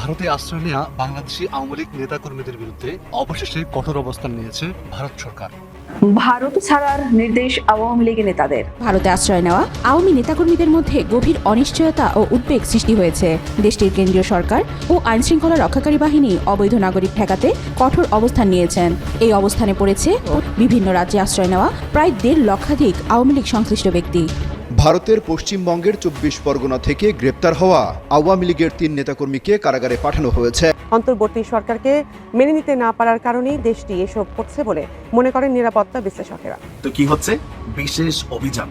ভারতে আশ্রয় নেওয়া বাংলাদেশি আওয়ামী লীগ নেতাকর্মীদের বিরুদ্ধে অবশেষে কঠোর অবস্থান নিয়েছে ভারত সরকার। ভারত ছাড়ার নির্দেশ আওয়ামী লীগের নেতাদের। ভারতে আশ্রয় নেওয়া আওয়ামী নেতাকর্মীদের মধ্যে গভীর অনিশ্চয়তা ও উদ্বেগ সৃষ্টি হয়েছে। দেশটির কেন্দ্রীয় সরকার ও আইনশৃঙ্খলা রক্ষাকারী বাহিনী অবৈধ নাগরিক ঠেকাতে কঠোর অবস্থান নিয়েছেন। এই অবস্থানে পড়েছে বিভিন্ন রাজ্যে আশ্রয় নেওয়া প্রায় দেড় লক্ষাধিক আওয়ামী লীগ সংশ্লিষ্ট ব্যক্তি। ভারতের পশ্চিমবঙ্গের চব্বিশ পরগনা থেকে গ্রেপ্তার হওয়া আওয়ামী লীগের তিন নেতাকর্মীকে কারাগারে পাঠানো হয়েছে। অন্তর্বর্তী সরকারকে মেনে নিতে না পারার কারণেই দেশটি এসব করছে বলে মনে করেন নিরাপত্তা বিশ্লেষকেরা। তো কি হচ্ছে? বিশেষ অভিযান।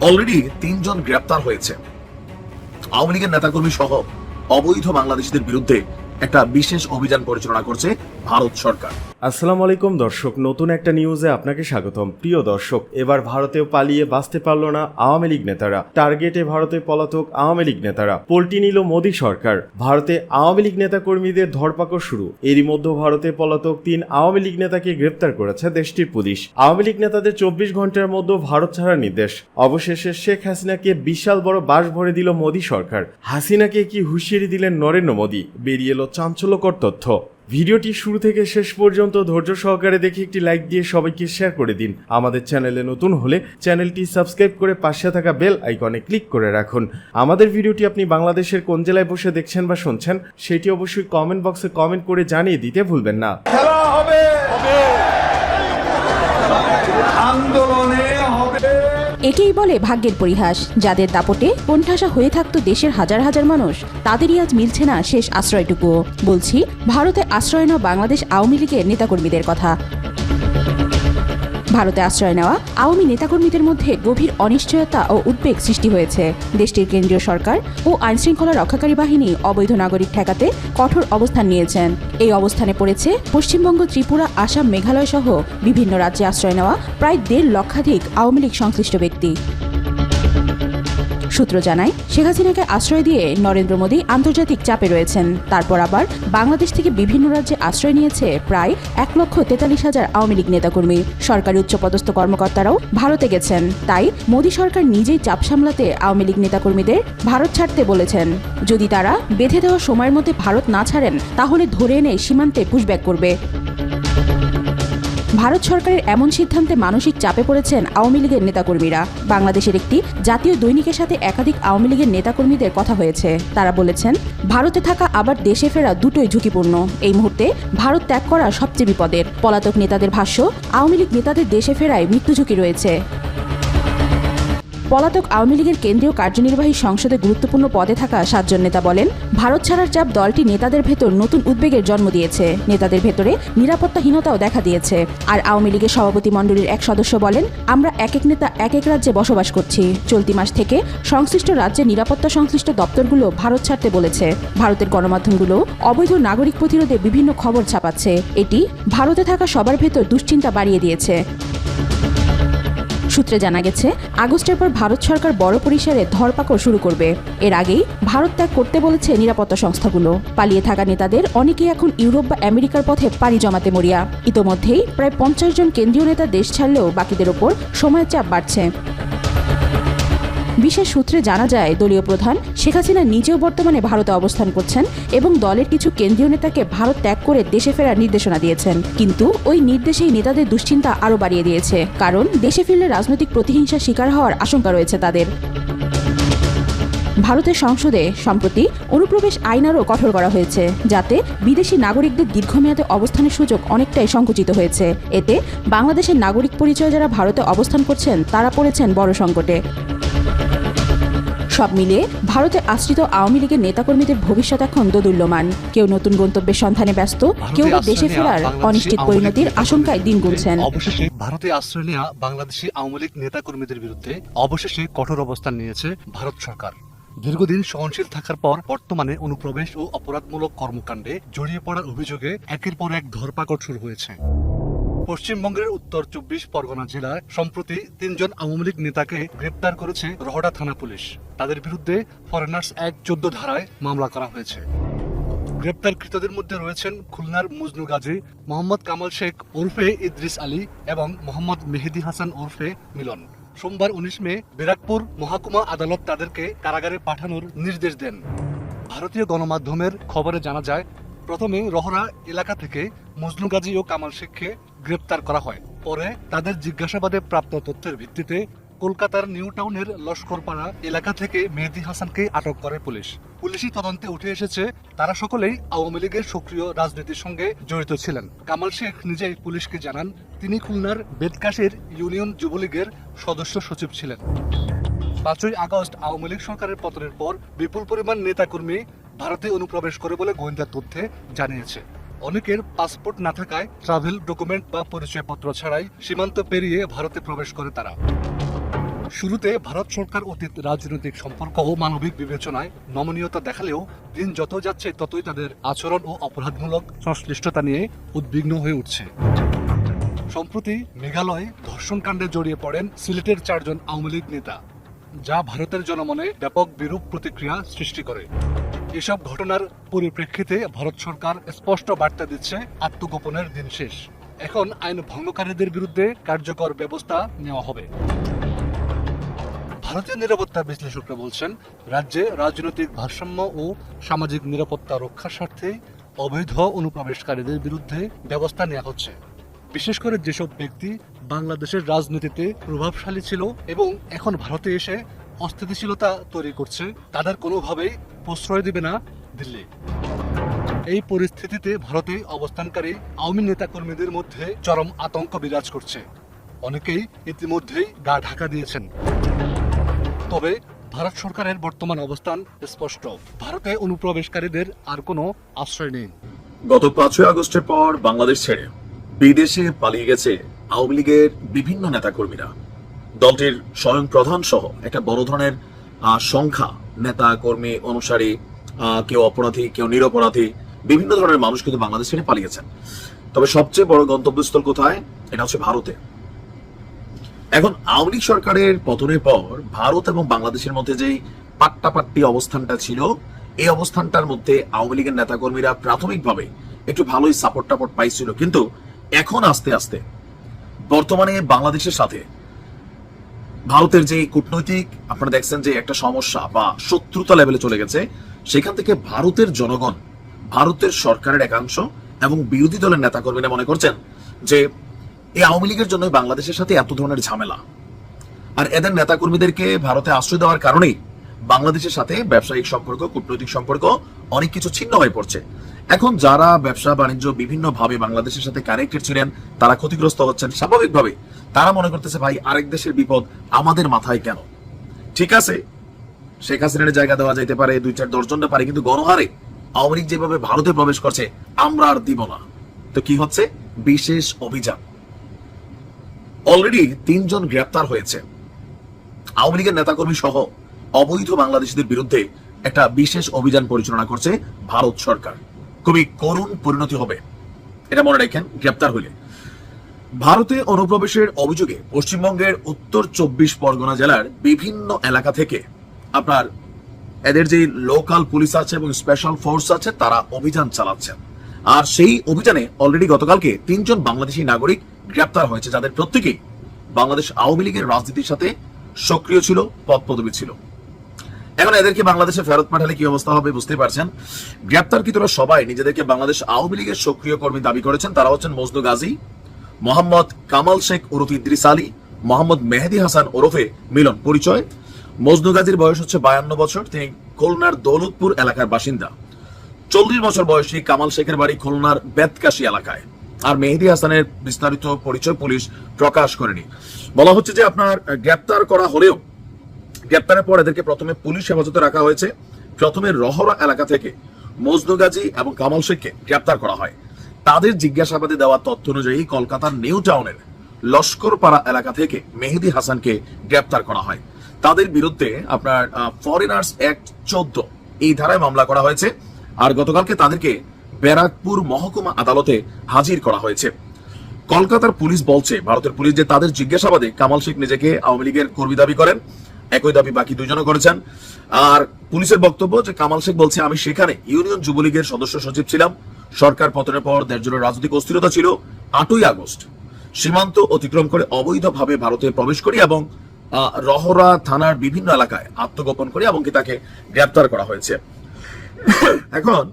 অলরেডি তিনজন গ্রেপ্তার হয়েছে। আওয়ামী লীগের নেতাকর্মী সহ অবৈধ বাংলাদেশিদের বিরুদ্ধে একটা বিশেষ অভিযান পরিচালনা করছে ভারত সরকার। আসসালামু আলাইকুম দর্শক, নতুন একটা নিউজে আপনাকে স্বাগতম। প্রিয় দর্শক, এবার ভারতেও পালিয়ে বাঁচতে পারল না আওয়ামী লীগ নেতারা। টার্গেটে ভারতে পলাতক আওয়ামী লীগ নেতারা। পল্টি নিল মোদী সরকার। ভারতে আওয়ামী লীগ নেতা কর্মীদের ধরপাকড় শুরু। এরই মধ্যে ভারতে পলাতক তিন আওয়ামী লীগ নেতাকে গ্রেপ্তার করেছে দেশটির পুলিশ। আওয়ামী লীগ নেতাদের চব্বিশ ঘণ্টার মধ্যে ভারত ছাড়ার নির্দেশ। অবশেষে শেখ হাসিনাকে বিশাল বড় বাস ভরে দিল মোদী সরকার। হাসিনাকে কি হুঁশিয়ারি দিলেন নরেন্দ্র মোদী? বেরিয়ে এলো চাঞ্চল্যকর তথ্য। ভিডিওটি শুরু থেকে শেষ পর্যন্ত ধৈর্য সহকারে দেখে একটি লাইক দিয়ে সবাইকে শেয়ার করে দিন। আমাদের চ্যানেলে নতুন হলে চ্যানেলটি সাবস্ক্রাইব করে পাশে থাকা বেল আইকনে ক্লিক করে রাখুন। আমাদের ভিডিওটি আপনি বাংলাদেশের কোন জেলায় বসে দেখছেন বা শুনছেন, সেটি অবশ্যই কমেন্ট বক্সে কমেন্ট করে জানিয়ে দিতে ভুলবেন না। একেই বলে ভাগ্যের পরিহাস। যাদের দাপটে কোণঠাসা হয়ে থাকতো দেশের হাজার হাজার মানুষ, তাদেরই আজ মিলছে না শেষ আশ্রয়টুকুও বলছি, ভারতে আশ্রয় নেওয়া বাংলাদেশ আওয়ামী লীগের নেতাকর্মীদের কথা। ভারতে আশ্রয় নেওয়া আওয়ামী নেতাকর্মীদের মধ্যে গভীর অনিশ্চয়তা ও উদ্বেগ সৃষ্টি হয়েছে। দেশটির কেন্দ্রীয় সরকার ও আইনশৃঙ্খলা রক্ষাকারী বাহিনী অবৈধ নাগরিক ঠেকাতে কঠোর অবস্থান নিয়েছেন। এই অবস্থানে পড়েছে পশ্চিমবঙ্গ, ত্রিপুরা, আসাম মেঘালয় সহ বিভিন্ন রাজ্যে আশ্রয় নেওয়া প্রায় দেড় লক্ষাধিক আওয়ামী লীগ সংশ্লিষ্ট ব্যক্তি। সূত্র জানায়, শেখ হাসিনাকে আশ্রয় দিয়ে নরেন্দ্র মোদী আন্তর্জাতিক চাপে রয়েছেন। তারপর আবার বাংলাদেশ থেকে বিভিন্ন রাজ্যে আশ্রয় নিয়েছে প্রায় এক লক্ষ তেতাল্লিশ হাজার আওয়ামী লীগ নেতাকর্মী। সরকারি উচ্চপদস্থ কর্মকর্তারাও ভারতে গেছেন। তাই মোদী সরকার নিজেই চাপ সামলাতে আওয়ামী লীগ নেতাকর্মীদের ভারত ছাড়তে বলেছেন। যদি তারা বেঁধে দেওয়া সময়ের মধ্যে ভারত না ছাড়েন, তাহলে ধরে এনে সীমান্তে পুশব্যাক করবে। ভারত সরকারের এমন সিদ্ধান্তে মানসিক চাপে পড়েছেন আওয়ামী লীগের নেতাকর্মীরা। বাংলাদেশের একটি জাতীয় দৈনিকের সাথে একাধিক আওয়ামী লীগের নেতাকর্মীদের কথা হয়েছে। তারা বলেছেন, ভারতে থাকা আবার দেশে ফেরা দুটোই ঝুঁকিপূর্ণ। এই মুহূর্তে ভারত ত্যাগ করা সবচেয়ে বিপদের। পলাতক নেতাদের ভাষ্য, আওয়ামী লীগ নেতাদের দেশে ফেরায় মৃত্যু ঝুঁকি রয়েছে। পলাতক আওয়ামী লীগের কেন্দ্রীয় কার্যনির্বাহী সংসদে গুরুত্বপূর্ণ পদে থাকা সাতজন নেতা বলেন, ভারত ছাড়ার চাপ দলটি নেতাদের ভেতর নতুন উদ্বেগের জন্ম দিয়েছে। নেতাদের ভেতরে নিরাপত্তাহীনতাও দেখা দিয়েছে। আর আওয়ামী লীগের সভাপতি মণ্ডলীর এক সদস্য বলেন, আমরা এক এক নেতা, এক এক রাজ্যে বসবাস করছি। চলতি মাস থেকে সংশ্লিষ্ট রাজ্যের নিরাপত্তা সংশ্লিষ্ট দপ্তরগুলো ভারত ছাড়তে বলেছে। ভারতের গণমাধ্যমগুলো অবৈধ নাগরিক প্রতিরোধে বিভিন্ন খবর ছাপাচ্ছে। এটি ভারতে থাকা সবার ভেতর দুশ্চিন্তা বাড়িয়ে দিয়েছে। সূত্রে জানা গেছে, আগস্টের পর ভারত সরকার বড় পরিসরে ধরপাকড় শুরু করবে। এর আগেই ভারত ত্যাগ করতে বলেছে নিরাপত্তা সংস্থাগুলো। পালিয়ে থাকা নেতাদের অনেকেই এখন ইউরোপ বা আমেরিকার পথে পাড়ি জমাতে মরিয়া। ইতোমধ্যেই প্রায় পঞ্চাশ জন কেন্দ্রীয় নেতা দেশ ছাড়লেও বাকিদের ওপর সময়ের চাপ বাড়ছে। বিশেষ সূত্রে জানা যায়, দলীয় প্রধান শেখ হাসিনা নিজেও বর্তমানে ভারতে অবস্থান করছেন এবং দলের কিছু কেন্দ্রীয় নেতাকে ভারত ত্যাগ করে দেশে ফেরার নির্দেশনা দিয়েছেন। কিন্তু ওই নির্দেশেই নেতাদের দুশ্চিন্তা আরও বাড়িয়ে দিয়েছে, কারণ দেশে ফিরলে রাজনৈতিক প্রতিহিংসার শিকার হওয়ার আশঙ্কা রয়েছে তাদের। ভারতের সংসদে সম্প্রতি অনুপ্রবেশ আইন আরও কঠোর করা হয়েছে, যাতে বিদেশি নাগরিকদের দীর্ঘমেয়াদে অবস্থানের সুযোগ অনেকটাই সংকুচিত হয়েছে। এতে বাংলাদেশের নাগরিক পরিচয় যারা ভারতে অবস্থান করছেন, তারা পড়েছেন বড় সংকটে। সব মিলিয়ে ভারতে আশ্রিত আওয়ামী লীগের নেতাকর্মীদের ভবিষ্যৎ এখন দোদুল্যমান। কেউ নতুন গন্তব্যের সন্ধানে ব্যস্ত কেউ বা দেশে ফেরার অনিশ্চিত পরিণতির আশঙ্কায় দিন গুনছেন। অবশেষে ভারতে আশ্রয় নেওয়া বাংলাদেশি আওয়ামী লীগ নেতাকর্মীদের বিরুদ্ধে অবশেষে কঠোর অবস্থান নিয়েছে ভারত সরকার। দীর্ঘদিন সহনশীল থাকার পর বর্তমানে অনুপ্রবেশ ও অপরাধমূলক কর্মকাণ্ডে জড়িয়ে পড়ার অভিযোগে একের পর এক ধরপাকড় শুরু হয়েছে। পশ্চিমবঙ্গের উত্তর চব্বিশ পরগনা জেলায় সম্প্রতি তিনজন আওয়ামী লীগ নেতাকে গ্রেপ্তার করেছে রহডা থানা পুলিশ। তাদের বিরুদ্ধে ফরেনার্স এক চোদ্দ ধারায় মামলা করা হয়েছে। গ্রেপ্তারকৃতদের মধ্যে রয়েছেন খুলনার মজনু গাজী, মোহাম্মদ কামাল শেখ ওরফে ইদ্রিস আলী এবং মোহাম্মদ মেহেদি হাসান ওরফে মিলন। সোমবার উনিশ মে ব্যারাকপুর মহকুমা আদালত তাদেরকে কারাগারে পাঠানোর নির্দেশ দেন। ভারতীয় গণমাধ্যমের খবরে জানা যায়, প্রথমে রহরা এলাকা থেকে মজনু গাজী ও কামাল শেখকে গ্রেপ্তার করা হয়। পরে তাদের জিজ্ঞাসাবাদে প্রাপ্ত তথ্যের ভিত্তিতে কলকাতার নিউ টাউনের লস্করপাড়া এলাকা থেকে মেহেদি হাসানকে আটক করে পুলিশ। পুলিশি তদন্তে উঠে এসেছে, তারা সকলেই আওয়ামী লীগের সক্রিয় রাজনীতির সঙ্গে জড়িত ছিলেন। কামাল শেখ নিজেই পুলিশকে জানান, তিনি খুলনার বেদকাশের ইউনিয়ন যুবলীগের সদস্য সচিব ছিলেন। পাঁচই আগস্ট আওয়ামী লীগ সরকারের পতনের পর বিপুল পরিমাণ নেতাকর্মী ভারতে অনুপ্রবেশ করে বলে গোয়েন্দা তথ্যে জানিয়েছে। অনেকের পাসপোর্ট না থাকায় ট্রাভেল ডকুমেন্ট বা পরিচয়পত্র ছাড়াই সীমান্ত পেরিয়ে ভারতে প্রবেশ করে তারা। শুরুতে ভারত সরকার অতীত রাজনৈতিক সম্পর্ক ও মানবিক বিবেচনায় নমনীয়তা দেখালেও দিন যত যাচ্ছে ততই তাদের আচরণ ও অপরাধমূলক সংশ্লিষ্টতা নিয়ে উদ্বিগ্ন হয়ে উঠছে। সম্প্রতি মেঘালয়ে ধর্ষণকাণ্ডে জড়িয়ে পড়েন সিলেটের চারজন আওয়ামী লীগ নেতা, যা ভারতের জনমনে ব্যাপক বিরূপ প্রতিক্রিয়া সৃষ্টি করে। এসব ঘটনার পরিপ্রেক্ষিতে ভারত সরকার স্পষ্ট বার্তা দিচ্ছে আত্মগোপনের দিন শেষ। এখন আইন ভঙ্গকারীদের বিরুদ্ধে কার্যকর ব্যবস্থা নেওয়া হবে। ভারতীয় নিরাপত্তা বিশ্লেষকরা বলছেন, রাজ্যে রাজনৈতিক ভারসাম্য ও সামাজিক নিরাপত্তা রক্ষার স্বার্থে অবৈধ অনুপ্রবেশকারীদের বিরুদ্ধে ব্যবস্থা নেওয়া হচ্ছে। বিশেষ করে যেসব ব্যক্তি বাংলাদেশের রাজনীতিতে প্রভাবশালী ছিল এবং এখন ভারতে এসে অস্থিতিশীলতা তৈরি করছে। তাদের কোনোভাবেই প্রশ্রয় দেবে না দিল্লি। এই পরিস্থিতিতে ভারতে অবস্থানকারী আওয়ামী নেতাকর্মীদের মধ্যে চরম আতঙ্ক বিরাজ করছে। অনেকেই ইতিমধ্যেই গা ঢাকা দিয়েছেন। তবে ভারত সরকারের বর্তমান অবস্থান স্পষ্ট। ভারতে অনুপ্রবেশকারীদের আর কোনো আশ্রয় নেই। গত পাঁচই আগস্টের পর বাংলাদেশ ছেড়ে বিদেশে পালিয়ে গেছে আওয়ামী লীগের বিভিন্ন নেতাকর্মীরা। দলটির স্বয়ং প্রধান সহ একটা বড় ধরনের সংখ্যা নেতা, কর্মী, অনুসারী কেউ অপরাধী, কেউ নিরপরাধী, বিভিন্ন ধরনের মানুষ কিন্তু বাংলাদেশ ছেড়ে পালিয়েছেন। তবে সবচেয়ে বড় গন্তব্যস্থল কোথায়? এটা হচ্ছে ভারতে। এখন আওয়ামী লীগ সরকারের পতনের পর ভারত এবং বাংলাদেশের মধ্যে যেই পাট্টাপাট্টি অবস্থানটা ছিল, এই অবস্থানটার মধ্যে আওয়ামী লীগের নেতাকর্মীরা প্রাথমিকভাবে একটু ভালোই সাপোর্ট টাপোর্ট পাইছিল। কিন্তু এখন আস্তে আস্তে বর্তমানে বাংলাদেশের সাথে ভারতের যে কূটনৈতিক, আপনারা দেখছেন যে একটা সমস্যা বা শত্রুতা লেভেলে চলে গেছে, সেখান থেকে ভারতের জনগণ, ভারতের সরকারের একাংশ এবং বিরোধী দলের নেতাকর্মীরা মনে করছেন যে এই আওয়ামী লীগের জন্য বাংলাদেশের সাথে এত ধরনের ঝামেলা। আর এদের নেতাকর্মীদেরকে ভারতে আশ্রয় দেওয়ার কারণেই বাংলাদেশের সাথে ব্যবসায়িক সম্পর্ক, কূটনৈতিক সম্পর্ক অনেক কিছু ছিন্ন হয়ে পড়ছে। এখন যারা ব্যবসা, বাণিজ্য বিভিন্ন ভাবে বাংলাদেশের সাথে কানেক্টেড ছিলেন, তারা ক্ষতিগ্রস্ত হচ্ছেন স্বাভাবিকভাবে তারা মনে করতেছে, ভাই, আরেক দেশের বিপদ আমাদের মাথায় কেন? ঠিক আছে, শেখ হাসিনার জায়গা দেওয়া যাইতে পারে, দুই চার দশজনটা পারে, কিন্তু গণহারে আওয়ামী লীগ যেভাবে ভারতে প্রবেশ করছে, আমরা আর দিব না। তো কি হচ্ছে? বিশেষ অভিযান। অলরেডি তিনজন গ্রেপ্তার হয়েছে। আওয়ামী লীগের নেতাকর্মী সহ অবৈধ বাংলাদেশিদের বিরুদ্ধে একটা বিশেষ অভিযান পরিচালনা করছে ভারত সরকার। খুবই করুণ পরিণতি হবে। এটা মনে রাখেন, গ্রেপ্তার হইলে। ভারতে অনুপ্রবেশের অভিযোগে পশ্চিমবঙ্গের উত্তর চব্বিশ পরগনা জেলার বিভিন্ন এলাকা থেকে আপনার এদের যে লোকাল পুলিশ আছে এবং স্পেশাল ফোর্স আছে, তারা অভিযান চালাচ্ছেন। আর সেই অভিযানে অলরেডি গতকালকে তিনজন বাংলাদেশি নাগরিক গ্রেপ্তার হয়েছে, যাদের প্রত্যেকেই বাংলাদেশ আওয়ামী লীগের রাজনীতির সাথে সক্রিয় ছিল পদ পদবী ছিল। এখন এদেরকে বাংলাদেশে ফেরত পাঠালে কি অবস্থা হবে বুঝতে পারছেন? গ্রেপ্তারকৃতরা সবাই নিজেদেরকে বাংলাদেশ আওয়ামী লীগের সক্রিয় কর্মী দাবি করেছেন, তারা হচ্ছেন মজনু গাজী মোহাম্মদ কামাল শেখ ওরফ ইদ্রিস আলী, মোহাম্মদ মেহেদি হাসান ওরফে মিলন পরিচয়। মজনু গাজীর বয়স হচ্ছে বায়ান্ন বছর, তিনি খুলনার দৌলতপুর এলাকার বাসিন্দা। চল্লিশ বছর বয়সী কামাল শেখের বাড়ি খুলনার বেতকাশি এলাকায়। আর মেহেদি হাসানের বিস্তারিত পরিচয় পুলিশ প্রকাশ করেনি। বলা হচ্ছে যে আপনার গ্রেপ্তার করা হলেও গ্রেপ্তারের পর এদেরকে প্রথমে পুলিশ হেফাজতে রাখা হয়েছে। প্রথমে রহরা এলাকা থেকে মজনু গাজী এবং কামাল শেখকে গ্রেপ্তার করা হয়। তাদের জিজ্ঞাসাবাদে দেওয়া তথ্য অনুযায়ী কলকাতার নিউ টাউনের লস্করপাড়া এলাকা থেকে মেহেদি হাসানকে গ্রেপ্তার করা হয়। তাদের বিরুদ্ধে আপনার ফরেনার্স অ্যাক্ট চোদ্দ এই ধারায় মামলা করা হয়েছে আর গতকালকে তাদেরকে ব্যারাকপুর মহকুমা আদালতে হাজির করা হয়েছে। কলকাতার পুলিশ বলছে, ভারতের পুলিশ যে তাদের জিজ্ঞাসাবাদে কামাল শেখ নিজেকে আওয়ামী লীগের কর্মী দাবি করেন, একই দাবি বাকি দুজনও করেছেন। আর পুলিশের বক্তব্য যে কামাল শেখ বলছে, আমি সেখানে ইউনিয়ন যুবলীগের সদস্য সচিব ছিলাম সরকার পতনের পর দেড় জনের রাজনৈতিক অস্থিরতা ছিল আটই আগস্ট। সীমান্ত অতিক্রম করে অবৈধভাবে ভারতে প্রবেশ করি এবং রহরা থানার বিভিন্ন এলাকায় আত্মগোপন করি এবং কি তাকে গ্রেপ্তার করা হয়েছে। এখন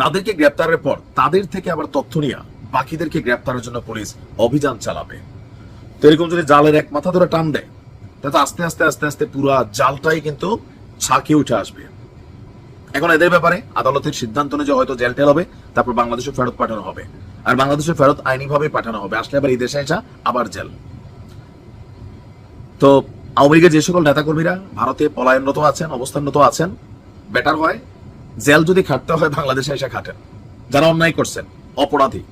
তাদেরকে গ্রেপ্তারের পর তাদের থেকে আবার তথ্য নিয়ে বাকিদেরকে গ্রেপ্তারের জন্য পুলিশ অভিযান চালাবে। তো এরকম যদি জালের এক মাথা ধরে টান দেয় তাতে আস্তে আস্তে আস্তে আস্তে পুরা জালটাই কিন্তু ছাঁকে উঠে আসবে। এখন এদের ব্যাপারে আদালতের সিদ্ধান্ত অনুযায়ী হয়তো জেল টেল হবে, তারপর বাংলাদেশে ফেরত পাঠানো হবে। আর বাংলাদেশে ফেরত আইনিভাবে পাঠানো হবে। আসলে আবার এই দেশে আসা আবার জেল। তো আওয়ামী লীগের যে সকল নেতাকর্মীরা ভারতে পলায়নরত আছেন অবস্থানরত আছেন, বেটার হয়, জেল যদি খাটতে হয়, বাংলাদেশে এসে খাটেন। যারা অন্যায় করছেন, অপরাধী।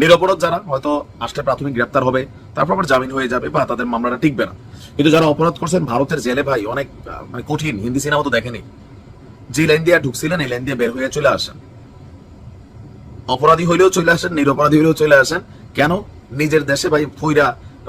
নিরপরাধ যারা, হয়তো আসলে প্রাথমিক গ্রেপ্তার হবে, তারপর আবার জামিন হয়ে যাবে বা তাদের মামলাটা টিকবে না। কিন্তু যারা অপরাধ করছেন, ভারতের জেলে ভাই, অনেক মানে কঠিন, হিন্দি সিনেমা তো দেখেনি। যে লাইন দিয়ে ঢুকছিলেন, এই লাইন দিয়ে বের হয়ে চলে আসেন। অপরাধী হইলেও চলে আসেন, নিরপরাধী হইলেও চলে আসেন। কেন? নিজের দেশে ভাই ফইরা,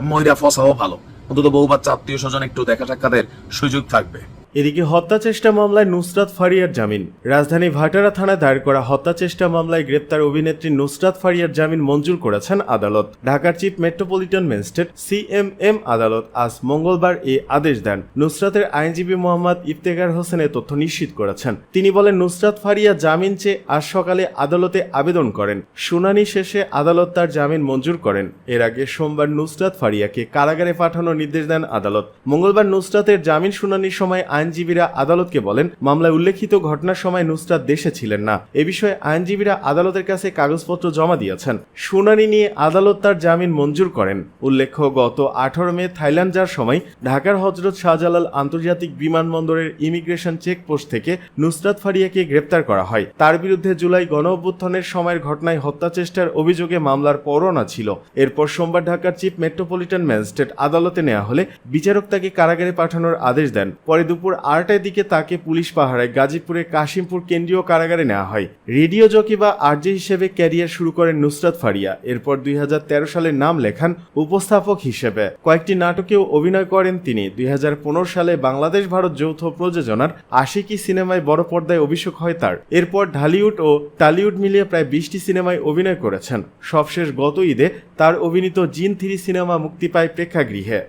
ময়রা, ফসাও ভালো। অন্তত বউ বাচ্চা আত্মীয় স্বজন একটু দেখা সাক্ষাতের সুযোগ থাকবে। এদিকে হত্যা চেষ্টা মামলায় নুসরাত ফারিয়ার জামিন। রাজধানী ভাটারা থানায় দায়ের করা হত্যা চেষ্টা মামলায় গ্রেপ্তার অভিনেত্রী নুসরাত ফারিয়ার জামিন মঞ্জুর করেছেন আদালত। ঢাকার চিফ মেট্রোপলিটন ম্যাজিস্ট্রেট সিএমএম আদালত আজ মঙ্গলবার এ আদেশ দেন। নুসরাতের আইনজীবী মোহাম্মদ ইফতেখার হোসেন এ তথ্য নিশ্চিত করেছেন। তিনি বলেন, নুসরাত ফারিয়া জামিন চেয়ে আজ সকালে আদালতে আবেদন করেন। শুনানি শেষে আদালত তার জামিন মঞ্জুর করেন। এর আগে সোমবার নুসরাত ফারিয়াকে কারাগারে পাঠানোর নির্দেশ দেন আদালত। মঙ্গলবার নুসরাতের জামিন শুনানির সময় আইনজীবীরা আদালতকে বলেন, মামলায় উল্লেখিত ঘটনার সময় নুসরাত দেশে ছিলেন না। এ বিষয়ে আইনজীবীরা আদালতের কাছে কাগজপত্র জমা দিয়েছেন। শুনানি নিয়ে আদালত তার জামিন মঞ্জুর করেন। উল্লেখ্য, গত আঠারো মে থাইল্যান্ড যাওয়ার সময় ঢাকার হজরত শাহজালাল আন্তর্জাতিক বিমানবন্দরের ইমিগ্রেশন চেকপোস্ট থেকে নুসরাত ফারিয়াকে গ্রেপ্তার করা হয়। তার বিরুদ্ধে জুলাই গণ অভ্যুত্থানের সময়ের ঘটনায় হত্যা চেষ্টার অভিযোগে মামলার পরোয়ানা ছিল। এরপর সোমবার ঢাকার চিফ মেট্রোপলিটন ম্যাজিস্ট্রেট আদালতে নেওয়া হলে বিচারক তাকে কারাগারে পাঠানোর আদেশ দেন। পরে দুপুর আড়াইটার দিকে তাকে পুলিশ পাহারায়। গাজীপুরের কাশিমপুর কেন্দ্রীয় কারাগারে নেওয়া হয়। রেডিও জকি বা আরজে হিসেবে ক্যারিয়ার শুরু করেন নুসরাত ফারিয়া। এরপর দুই হাজার তেরো সালে নাম লেখান উপস্থাপক হিসেবে। কয়েকটি নাটকেও অভিনয় করেন তিনি। দুই হাজার পনেরো সালে বাংলাদেশ ভারত যৌথ প্রযোজনার আশিকি সিনেমায় বড় পর্দায় অভিষেক হয় তার। এরপর ঢালিউড ও টালিউড মিলিয়ে প্রায় বিশটি সিনেমায় অভিনয় করেছেন। সবশেষ গত ঈদে তার অভিনীত জিন থ্রি সিনেমা মুক্তি পায় প্রেক্ষাগৃহে।